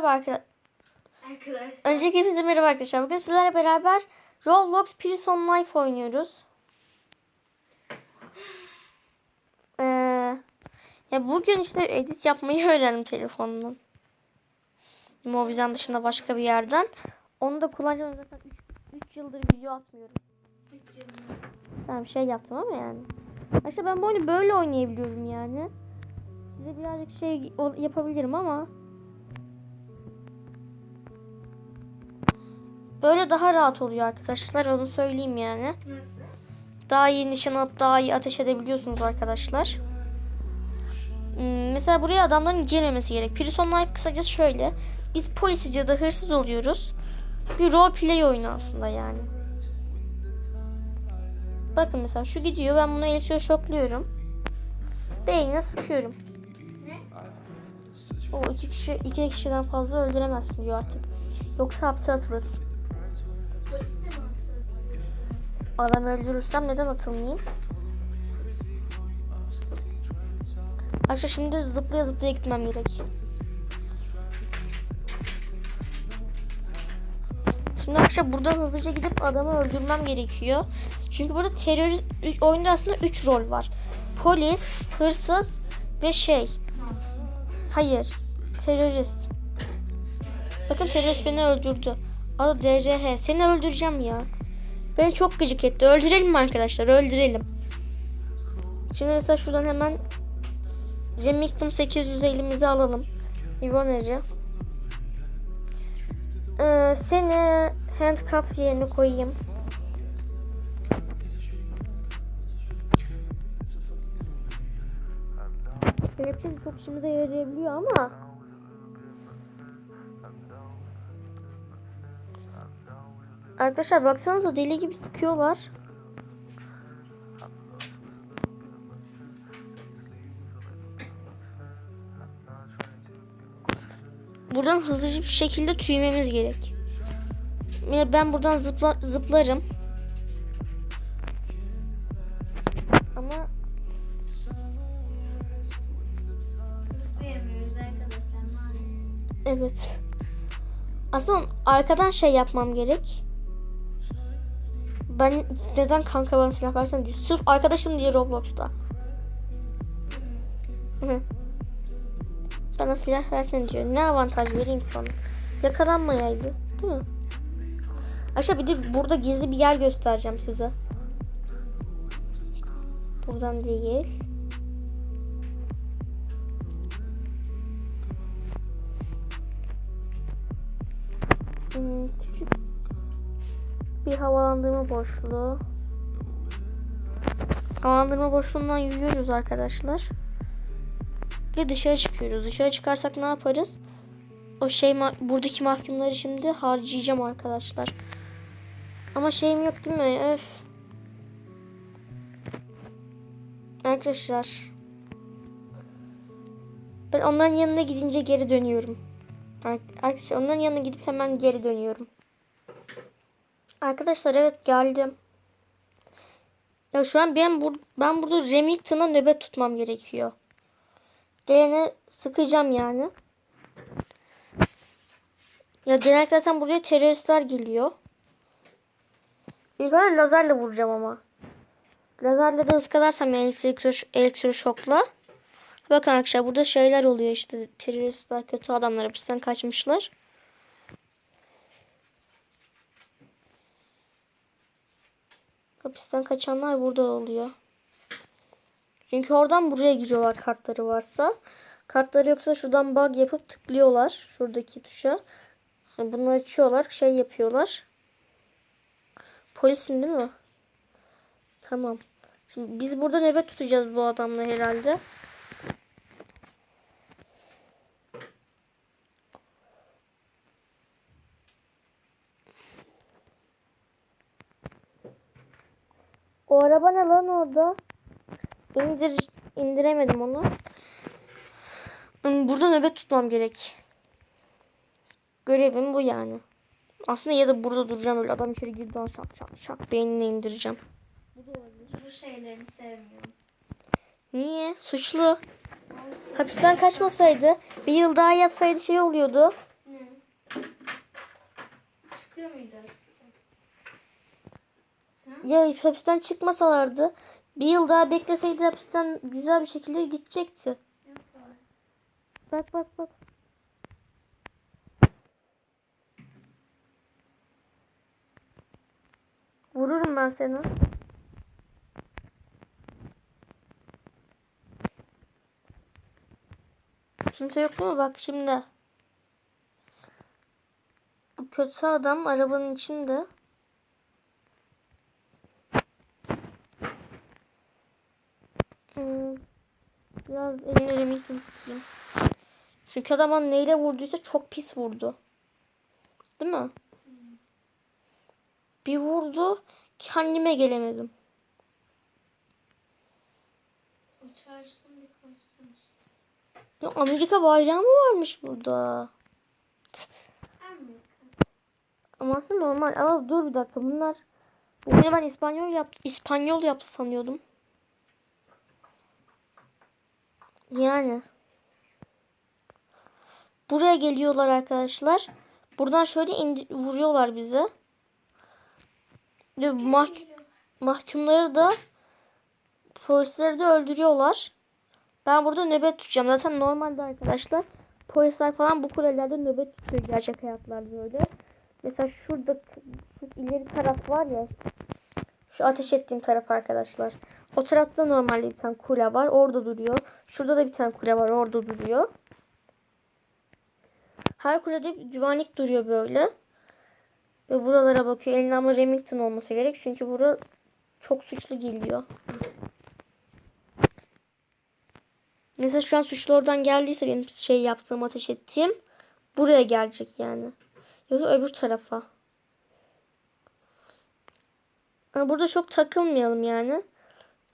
merhaba arkadaşlar. Arkadaşlar. Öncelikle hepinize merhaba arkadaşlar. Bugün sizlerle beraber Roblox Prison Life oynuyoruz. Ee, ya bugün işte edit yapmayı öğrendim telefondan. Mobizen dışında başka bir yerden. Onu da kullanacağım zaten 3 yıldır video atmıyorum. Tamam şey yaptım ama yani. Arkadaşlar ben bu oyunu böyle oynayabiliyorum yani. Size birazcık şey yapabilirim ama Böyle daha rahat oluyor arkadaşlar. Onu söyleyeyim yani. Nasıl? Daha iyi nişan alıp daha iyi ateş edebiliyorsunuz arkadaşlar. Hmm, mesela buraya adamların girmemesi gerek. Prison Life kısacası şöyle. Biz polisiz ya da hırsız oluyoruz. Bir role play oyunu aslında yani. Bakın mesela şu gidiyor. Ben bunu elektroşokluyorum. Beynine sıkıyorum. Ne? O iki kişi iki kişiden fazla öldüremezsin diyor artık. Yoksa hapse atılırsın. Adam öldürürsem neden atılmayayım? Arkadaşlar şimdi zıplaya zıplaya gitmem gerek. Şimdi arkadaşlar buradan hızlıca gidip adamı öldürmem gerekiyor. Çünkü burada terör oyunda aslında 3 rol var. Polis, hırsız ve şey. Hayır. Terörist. Bakın terörist beni öldürdü. Adı DCH. Seni öldüreceğim ya. Beni çok gıcık etti. Öldürelim mi arkadaşlar? Öldürelim. Şimdi mesela şuradan hemen Remington 850'mizi alalım. Ivonacı. Ee, seni handcuff yerine koyayım. Kelepçe çok işimize yarayabiliyor ama Arkadaşlar baksanıza deli gibi sıkıyorlar. Buradan hızlıca bir şekilde tüymemiz gerek. Ben buradan zıpla, zıplarım. Ama Zıplayamıyoruz arkadaşlar maalesef. evet. Aslında arkadan şey yapmam gerek. Ben neden kanka bana silah versen diyor. Sırf arkadaşım diye Roblox'ta. Bana silah versen diyor. Ne avantaj vereyim ki ona? Yakalanmayaydı. Değil mi? Aşağı bir de burada gizli bir yer göstereceğim size. Buradan değil. Hmm, bir havalandırma boşluğu. Havalandırma boşluğundan yürüyoruz arkadaşlar. Ve dışarı çıkıyoruz. Dışarı çıkarsak ne yaparız? O şey buradaki mahkumları şimdi harcayacağım arkadaşlar. Ama şeyim yok değil mi? Öf. Arkadaşlar. Ben onların yanına gidince geri dönüyorum. Ar- Arkadaşlar onların yanına gidip hemen geri dönüyorum. Arkadaşlar evet geldim. Ya şu an ben bur ben burada Remington'a nöbet tutmam gerekiyor. Gelene sıkacağım yani. Ya genellikle zaten buraya teröristler geliyor. İlk önce lazerle vuracağım ama. Lazerle de ıskalarsam yani elektrik, elektroşokla. Bakın arkadaşlar burada şeyler oluyor işte teröristler kötü adamlar hapisten kaçmışlar. Hapisten kaçanlar burada oluyor. Çünkü oradan buraya giriyorlar kartları varsa. Kartları yoksa şuradan bug yapıp tıklıyorlar. Şuradaki tuşa. Bunu açıyorlar. Şey yapıyorlar. Polisin değil mi? Tamam. Şimdi biz burada nöbet tutacağız bu adamla herhalde. O araba ne lan orada? İndir, indiremedim onu. Hmm, Burada nöbet tutmam gerek. Görevim bu yani. Aslında ya da burada duracağım öyle adam içeri girdi şak şak şak beynini indireceğim. Bu şeylerini sevmiyorum. Niye? Suçlu. Hapisten kaçmasaydı bir yıl daha yatsaydı şey oluyordu. Ne? Çıkıyor muydu hapisten? Ya hapisten çıkmasalardı bir yıl daha bekleseydi hapisten güzel bir şekilde gidecekti. Bak bak bak. Vururum ben seni. Kimse yok mi? Bak şimdi. Bu kötü adam arabanın içinde. Biraz ellerimi tutayım. Çünkü adam neyle vurduysa çok pis vurdu. Değil mi? Bir vurdu kendime gelemedim. Bir konuşsunuz. Ya Amerika bayrağı mı varmış burada? Amerika. Ama aslında normal. Ama dur bir dakika bunlar. Bunu ben İspanyol yap İspanyol yaptı sanıyordum. Yani. Buraya geliyorlar arkadaşlar. Buradan şöyle vuruyorlar bize. Ve mah- mahkumları da polisleri de öldürüyorlar. Ben burada nöbet tutacağım. Zaten normalde arkadaşlar polisler falan bu kulelerde nöbet tutuyor gerçek hayatlarda böyle. Mesela şurada şu ileri taraf var ya. Şu ateş ettiğim taraf arkadaşlar. O tarafta normalde bir tane kule var. Orada duruyor. Şurada da bir tane kule var. Orada duruyor. Her kulede güvenlik duruyor böyle. Ve buralara bakıyor. Elinde ama Remington olması gerek. Çünkü bura çok suçlu geliyor. Mesela şu an suçlu oradan geldiyse benim şey yaptığım ateş ettiğim buraya gelecek yani. Ya da öbür tarafa. Burada çok takılmayalım yani.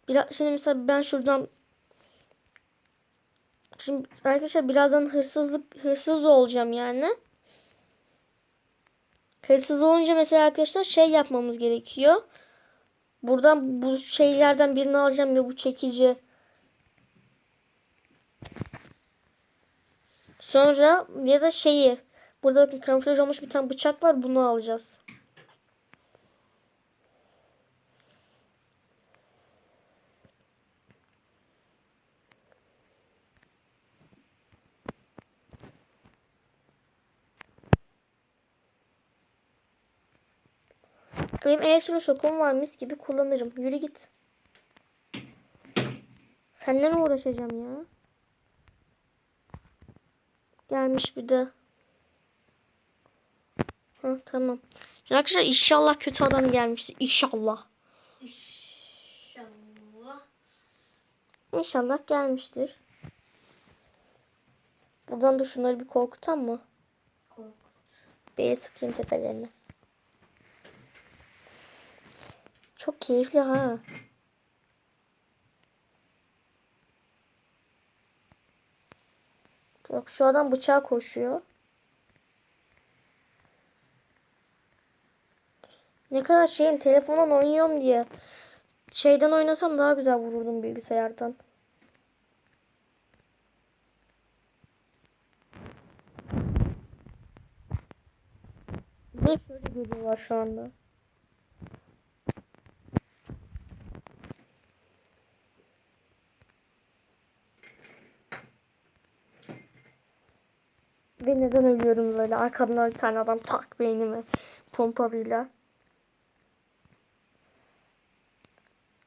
Biraz, şimdi mesela ben şuradan Şimdi arkadaşlar birazdan hırsızlık hırsız olacağım yani. Hırsız olunca mesela arkadaşlar şey yapmamız gerekiyor. Buradan bu şeylerden birini alacağım ya bu çekici. Sonra ya da şeyi burada bakın kamuflaj olmuş bir tane bıçak var bunu alacağız. Benim elektroşokum var mis gibi kullanırım. Yürü git. Seninle mi uğraşacağım ya? Gelmiş bir de. Hı, tamam. Şimdi Arkadaşlar inşallah kötü adam gelmiştir. İnşallah. İnşallah. İnşallah gelmiştir. Buradan da şunları bir korkutan mı? Kork. B'ye sıkayım tepelerine. Çok keyifli ha. Yok şu adam bıçağa koşuyor. Ne kadar şeyim telefondan oynuyorum diye. Şeyden oynasam daha güzel vururdum bilgisayardan. Bir şöyle gözü var şu anda. Ve neden ölüyorum böyle? Arkamdan bir tane adam tak beynime pompalıyla.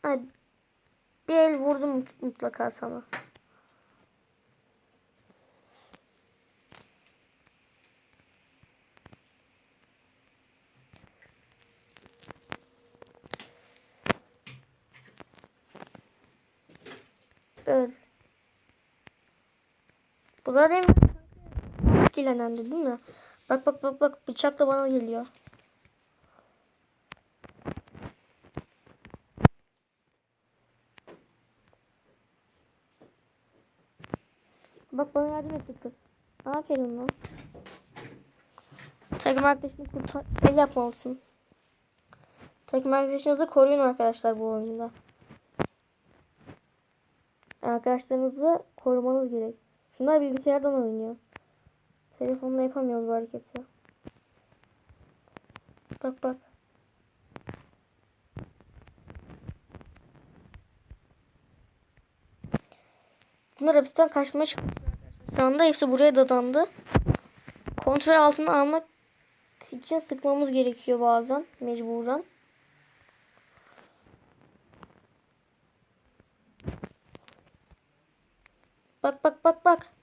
Ay, bir el vurdum mut- mutlaka sana. Öl. Bu da demin dilenendi değil mi? Bak bak bak bak bıçak da bana geliyor. Bak bana yardım etti kız. Aferin lan. Takım arkadaşını kurtar. El yapmalısın. Takım arkadaşınızı koruyun arkadaşlar bu oyunda. Arkadaşlarınızı korumanız gerek. Şunlar bilgisayardan oynuyor. Telefonla yapamıyoruz bu hareketi. Bak bak. Bunlar hapisten kaçmaya çalışıyor. Şu anda hepsi buraya dadandı. Kontrol altına almak için sıkmamız gerekiyor bazen mecburen. Bak bak bak bak.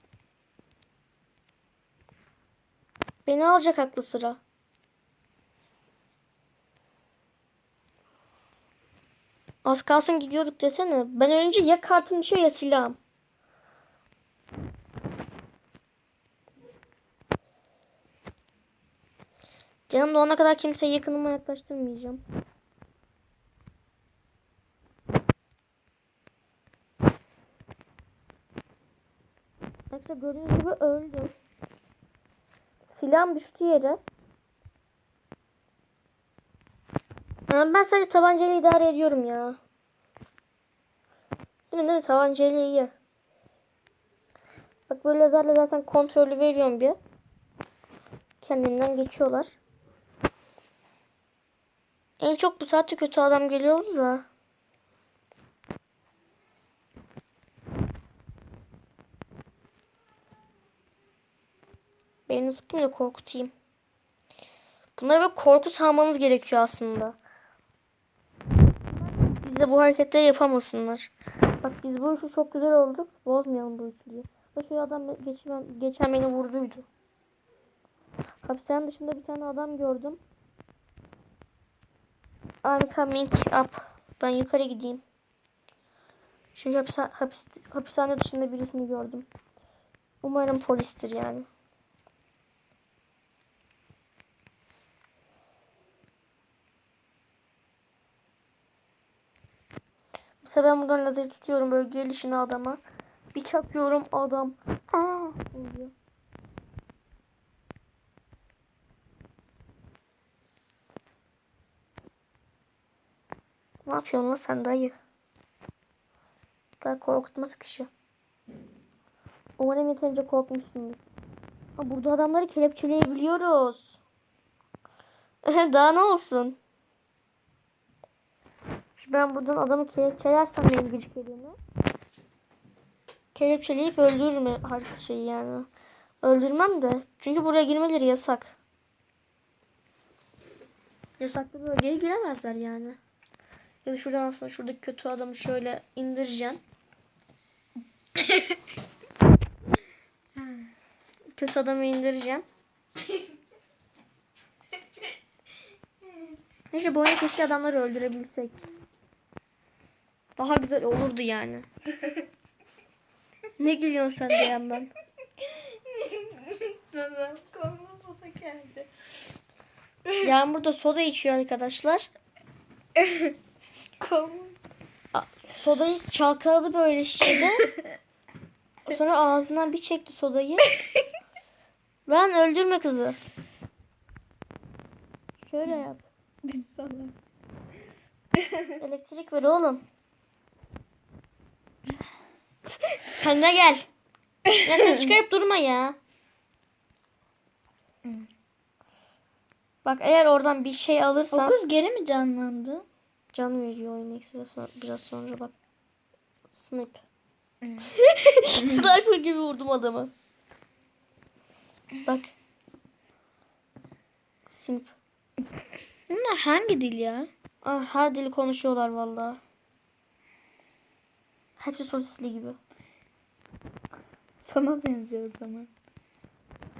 Beni alacak aklı sıra. Az kalsın gidiyorduk desene. Ben önce ya kartım düşüyor ya silahım. Canım doğana kadar kimseye yakınıma yaklaştırmayacağım. Arkadaşlar gördüğünüz gibi öldüm. Silahım düştü yere. Ben sadece tabancayla idare ediyorum ya. Değil mi değil mi? Tabancayla iyi. Bak böyle lazerle zaten kontrolü veriyorum bir. Kendinden geçiyorlar. En çok bu saatte kötü adam geliyordu da. Beni sıkmıyor korkutayım. Bunlara böyle korku salmanız gerekiyor aslında. Biz de bu hareketleri yapamasınlar. Bak biz bu işi çok güzel olduk. Bozmayalım bu ikiliyi. Bak şu adam geçen, geçen beni vurduydu. Hapishane dışında bir tane adam gördüm. I'm coming up. Ben yukarı gideyim. Çünkü hapis, hapis, hapishane dışında birisini gördüm. Umarım polistir yani. Mesela ben buradan lazeri tutuyorum böyle gelişine adama. Bir çakıyorum adam. Aa oluyor. Ne yapıyorsun lan sen dayı? Gel korkutma sıkışı. Umarım yeterince korkmuşsundur. Ha, burada adamları kelepçeleyebiliyoruz. Daha ne olsun? Ben buradan adamı kelepçelersem benim gıcık elimi. Kelepçeleyip öldürürüm her şeyi yani. Öldürmem de. Çünkü buraya girmeleri yasak. Yasaklı bölgeye giremezler yani. Ya da şuradan aslında şuradaki kötü adamı şöyle indireceksin. kötü adamı indireceksin. Neyse bu oyunda keşke adamları öldürebilsek. Daha güzel olurdu yani. ne gülüyorsun sen de yandan? Baba koluma foto geldi. Yağmur da soda içiyor arkadaşlar. Kolum. Sodayı çalkaladı böyle şişede. Sonra ağzından bir çekti sodayı. Lan öldürme kızı. Şöyle yap. Elektrik ver oğlum. Kendine gel. Ya ses çıkarıp durma ya. Bak eğer oradan bir şey alırsan O kız geri mi canlandı? can veriyor oyun ekstra sonra, biraz sonra bak. Snip. Sniper gibi vurdum adamı. Bak. Snip. Bunlar hangi dil ya? Ah, her dili konuşuyorlar vallahi. Hepsi sosisli gibi. Sana benziyor o zaman.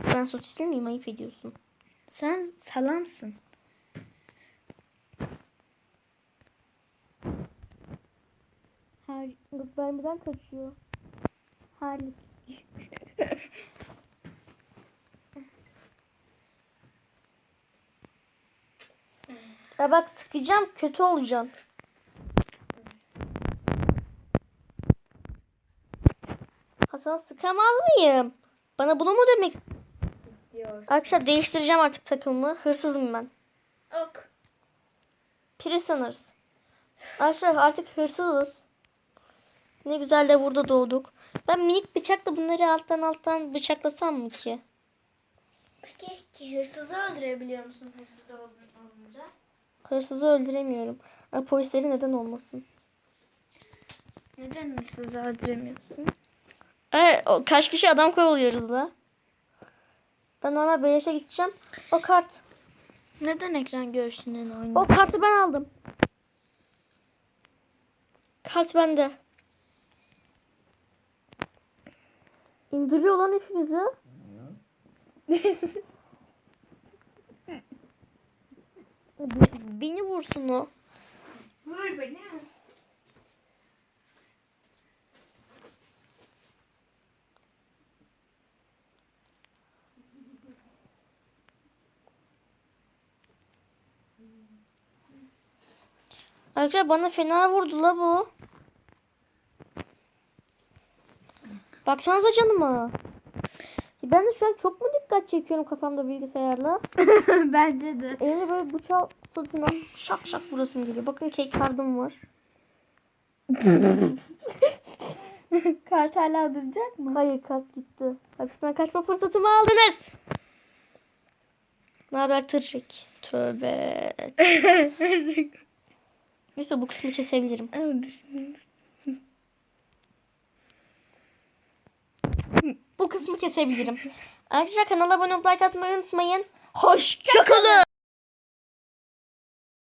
Ben sosisli miyim? Ayıp ediyorsun. Sen salamsın. Her vermeden kaçıyor. Harlik. ya bak sıkacağım kötü olacaksın. Hasan sıkamaz mıyım? Bana bunu mu demek? Diyor. Arkadaşlar değiştireceğim artık takımımı. Hırsızım ben. Ok. Prisoners. Arkadaşlar artık hırsızız. Ne güzel de burada doğduk. Ben minik bıçakla bunları alttan alttan bıçaklasam mı ki? Peki Ki hırsızı öldürebiliyor musun hırsız ol- olunca? Hırsızı öldüremiyorum. Polisleri neden olmasın? Neden hırsızı öldüremiyorsun? Evet, o kaç kişi adam kovalıyoruz la. Ben normal beleşe gideceğim. O kart. Neden ekran görüşünden O oynuyorsun? kartı ben aldım. Kart bende. İndiriyor lan hepimizi. Be- Beni vursun o. Vur beni. Arkadaşlar bana fena vurdu la bu. Baksanıza canıma. Ben de şu an çok mu dikkat çekiyorum kafamda bilgisayarla? Bence de. Elimde böyle bıçak sırtına şak şak vurasım geliyor. Bakın kek kardım var. Kart hala duracak mı? Hayır kart gitti. Hapisten kaçma fırsatımı aldınız. Ne haber tırcık? Tövbe. Neyse bu kısmı kesebilirim. Bu kısmı kesebilirim. Arkadaşlar kanala abone olup like atmayı unutmayın. Hoşçakalın.